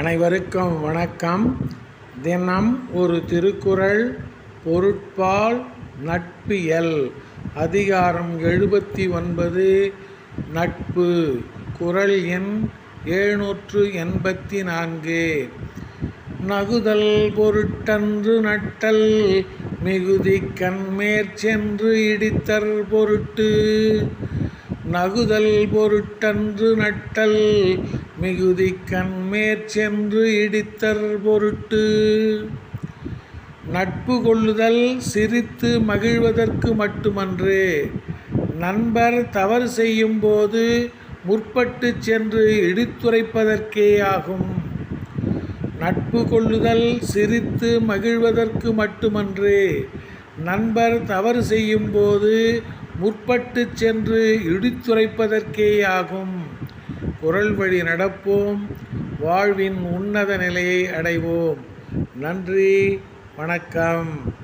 அனைவருக்கும் வணக்கம். தினம் ஒரு திருக்குறள் பொருட்பால் நட்பியல். அதிகாரம் எழுபத்தி ஒன்பது நட்பு. குறள் எண் எழுநூற்று எண்பத்தி நான்கு நகுதல் பொருட்டன்று நட்டல் மிகுதி கண்மேற்சென்று இடித்தற் பொருட்டு. நகுதல் பொருட்டன்று நட்டல் மிகுதி கண்மேற்சென்று இடித்தற் பொருட்டு. நட்பு கொள்ளுதல் சிரித்து மகிழ்வதற்கு மட்டுமன்றே நண்பர் தவறு செய்யும்போது முற்பட்டுச் சென்று இடித்துரைப்பதற்கே ஆகும். நட்பு கொள்ளுதல் சிரித்து மகிழ்வதற்கு மட்டுமன்றே நண்பர் தவறு செய்யும்போது முற்பட்டுச் சென்று இடித்துரைப்பதற்கேயாகும் குரல் வழி நடப்போம். வாழ்வின் உன்னத நிலையை அடைவோம். நன்றி. வணக்கம்.